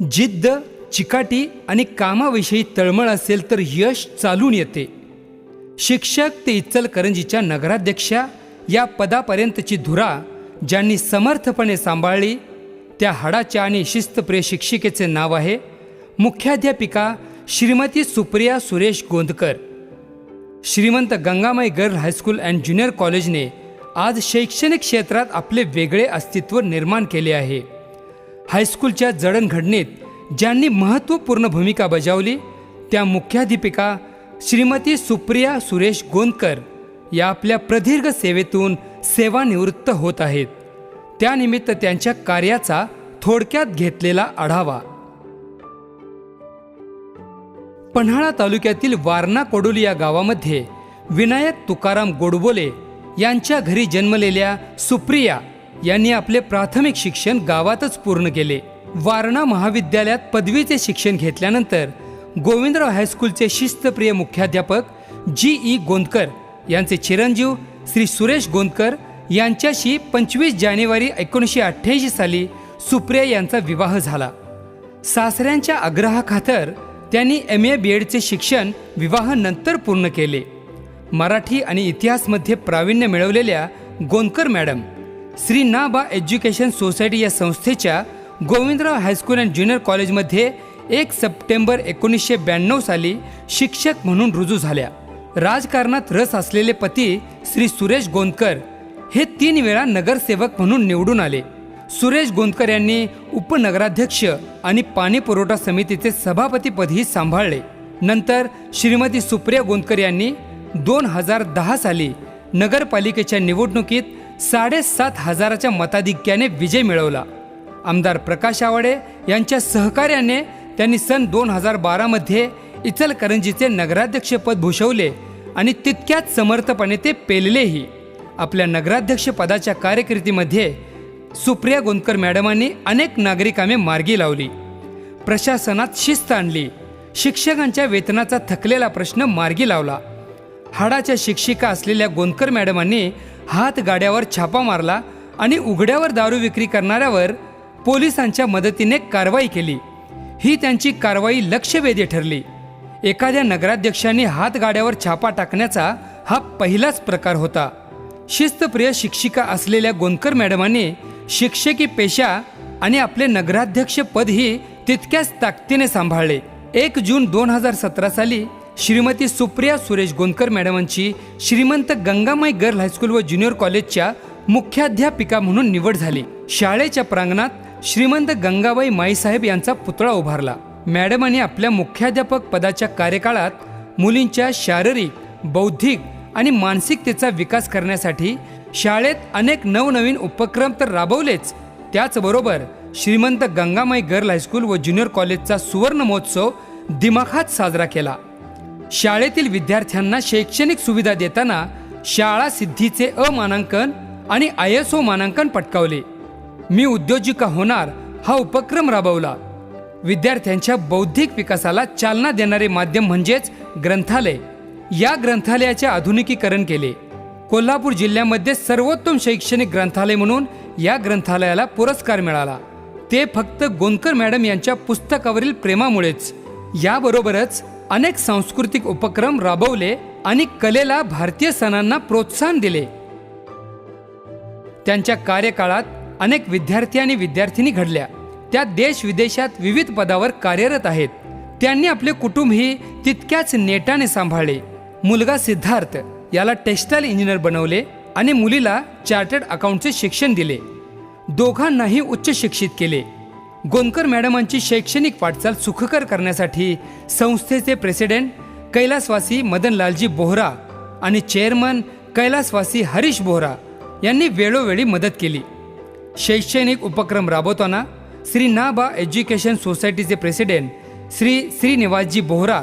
जिद्द चिकाटी आणि कामाविषयी तळमळ असेल तर यश चालून येते. शिक्षक ते इचलकरंजीच्या नगराध्यक्षा या पदापर्यंतची धुरा ज्यांनी समर्थपणे सांभाळली त्या हाडाच्या आणि शिस्तप्रिय शिक्षिकेचे नाव आहे मुख्याध्यापिका Shrimati Supriya Suresh Gondkar. Shrimant Gangamai girl high school and junior कॉलेजने आज शैक्षणिक क्षेत्रात आपले वेगळे अस्तित्व निर्माण केले आहे. हायस्कूलच्या जडणघडणीत ज्यांनी महत्त्वपूर्ण भूमिका बजावली त्या मुख्याध्यापिका श्रीमती सुप्रिया सुरेश गोंदकर या आपल्या प्रदीर्घ सेवेतून सेवानिवृत्त होत आहेत. त्यानिमित्त त्यांच्या कार्याचा थोडक्यात घेतलेला आढावा. पन्हाळा तालुक्यातील वारणा कोडोली या गावामध्ये विनायक तुकाराम गोडबोले यांच्या घरी जन्मलेल्या सुप्रिया यांनी आपले प्राथमिक शिक्षण गावातच पूर्ण केले. वारणा महाविद्यालयात पदवीचे शिक्षण घेतल्यानंतर गोविंदराव हायस्कूलचे शिस्तप्रिय मुख्याध्यापक जी ई गोंदकर यांचे चिरंजीव श्री सुरेश गोंदकर यांच्याशी पंचवीस जानेवारी एकोणीसशे अठ्ठ्याऐंशी साली सुप्रिया यांचा विवाह झाला. सासऱ्यांच्या आग्रहाखातर त्यांनी एम ए बी एडचे शिक्षण विवाहानंतर पूर्ण केले. मराठी आणि इतिहासमध्ये प्रावीण्य मिळवलेल्या गोंदकर मॅडम श्री ना बा एज्युकेशन सोसायटी या संस्थेच्या गोविंदराव हायस्कूल अँड ज्युनियर कॉलेजमध्ये एक सप्टेंबर एकोणीसशे ब्याण्णव साली शिक्षक म्हणून रुजू झाल्या. राजकारणात रस असलेले पती श्री सुरेश गोंदकर हे तीन वेळा नगरसेवक म्हणून निवडून आले. सुरेश गोंदकर यांनी उपनगराध्यक्ष आणि पाणी पुरवठा समितीचे सभापतीपदही सांभाळले. नंतर श्रीमती सुप्रिया गोंदकर यांनी दोन हजार दहा साली नगरपालिकेच्या निवडणुकीत साडेसात हजाराच्या मताधिक्याने विजय मिळवला. आमदार प्रकाश आवाडे यांच्या सहकार्याने त्यांनी सन दोन हजार बारामध्ये इचलकरंजीचे नगराध्यक्षपद भूषवले आणि तितक्याच समर्थपणे ते पेललेही. आपल्या नगराध्यक्षपदाच्या पदाच्या सुप्रिया गोंदकर मॅडमांनी अनेक नागरिकांनी मार्गी लावली. प्रशासनात शिस्त आणली. शिक्षकांच्या वेतनाचा थकलेला प्रश्न मार्गी लावला. हाडाच्या शिक्षिका असलेल्या गोंदकर मॅडमांनी हात गाड्यावर छापा मारला आणि उघड्यावर दारू विक्री करणाऱ्यावर पोलिसांच्या मदतीने कारवाई केली. ही त्यांची कारवाई लक्षवेधी ठरली. एखाद्या नगराध्यक्षांनी हात गाड्यावर छापा टाकण्याचा हा पहिलाच प्रकार होता. शिस्तप्रिय शिक्षिका असलेल्या गोंदकर मॅडमांनी शिक्षकी पेशा आणि आपले नगराध्यक्ष पदही तितक्याच ताकदीने सांभाळले. एक जून दोन हजार सतरा साली Shrimati Supriya Suresh Gondkar मॅडमांची Shrimant Gangamai girl high school व ज्युनियर कॉलेजच्या मुख्याध्यापिका म्हणून निवड झाली. शाळेच्या प्रांगणात श्रीमंत गंगाबाई माईसाहेब यांचा पुतळा उभारला. मॅडमांनी आपल्या मुख्याध्यापक पदाच्या कार्यकाळात मुलींच्या शारीरिक बौद्धिक आणि मानसिकतेचा विकास करण्यासाठी शाळेत अनेक नवनवीन उपक्रम तर राबवलेच. त्याचबरोबर Shrimant Gangamai girl high school व ज्युनियर कॉलेजचा सुवर्ण महोत्सव दिमाखात साजरा केला. शाळेतील विद्यार्थ्यांना शैक्षणिक सुविधा देताना शाळा सिद्धीचे अमानांकन आणि आय एस ओ मानांकन पटकावले. मी उद्योजिका होणार हा उपक्रम राबवला. विद्यार्थ्यांच्या बौद्धिक विकासाला चालना देणारे माध्यम म्हणजेच ग्रंथालय. या ग्रंथालयाचे आधुनिकीकरण केले. कोल्हापूर जिल्ह्यामध्ये सर्वोत्तम शैक्षणिक ग्रंथालय म्हणून या ग्रंथालयाला पुरस्कार मिळाला. ते फक्त गोंदकर मॅडम यांच्या पुस्तकावरील प्रेमामुळेच. याबरोबरच अनेक सांस्कृतिक उपक्रम राबवले आणि कलेला भारतीय सणांना प्रोत्साहन दिले. त्यांच्या कार्यकाळात अनेक विद्यार्थी आणि विद्यार्थिनी घडल्या. त्या देश विदेशात विविध पदावर कार्यरत आहेत. त्यांनी आपले कुटुंबही तितक्याच नेटाने सांभाळले. मुलगा सिद्धार्थ याला टेक्स्टाईल इंजिनियर बनवले आणि मुलीला चार्टर्ड अकाउंटचे शिक्षण दिले. दोघांनाही उच्च शिक्षित केले. गोंदकर मॅडमांची शैक्षणिक वाटचाल सुखकर करण्यासाठी संस्थेचे प्रेसिडेंट कैलासवासी मदनलालजी बोहरा आणि चेअरमन कैलासवासी हरीश बोहरा यांनी वेळोवेळी मदत केली. शैक्षणिक उपक्रम राबवताना श्री नाबा एज्युकेशन सोसायटीचे प्रेसिडेंट श्री श्रीनिवासजी बोहरा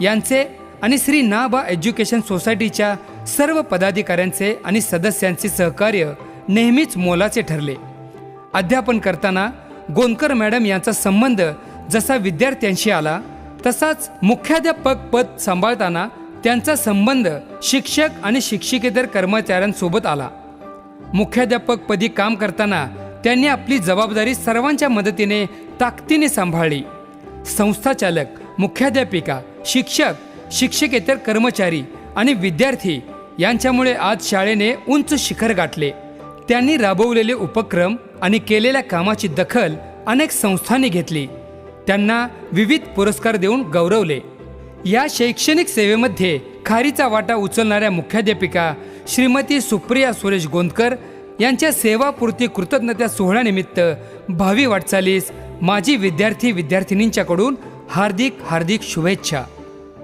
यांचे आणि श्री नाबा एज्युकेशन सोसायटीच्या सर्व पदाधिकाऱ्यांचे आणि सदस्यांचे सहकार्य नेहमीच मोलाचे ठरले. अध्यापन करताना गोंदकर मॅडम यांचा संबंध जसा विद्यार्थ्यांशी आला तसाच मुख्याध्यापक पद सांभाळताना त्यांचा संबंध शिक्षक आणि शिक्षिकेतर कर्मचाऱ्यांसोबत आला. मुख्याध्यापक पदी काम करताना त्यांनी आपली जबाबदारी सर्वांच्या मदतीने ताकदीने सांभाळली. संस्थाचालक मुख्याध्यापिका शिक्षक शिक्षकेतर कर्मचारी आणि विद्यार्थी यांच्यामुळे आज शाळेने उंच शिखर गाठले. त्यांनी राबवलेले उपक्रम आणि केलेल्या कामाची दखल अनेक संस्थांनी घेतली. त्यांना विविध पुरस्कार देऊन गौरवले. या शैक्षणिक सेवेमध्ये खारीचा वाटा उचलणाऱ्या मुख्याध्यापिका श्रीमती सुप्रिया सुरेश गोंदकर यांच्या सेवापूर्ती कृतज्ञता सोहळ्यानिमित्त भावी वाटचालीस माजी विद्यार्थी विद्यार्थिनींच्याकडून हार्दिक हार्दिक शुभेच्छा.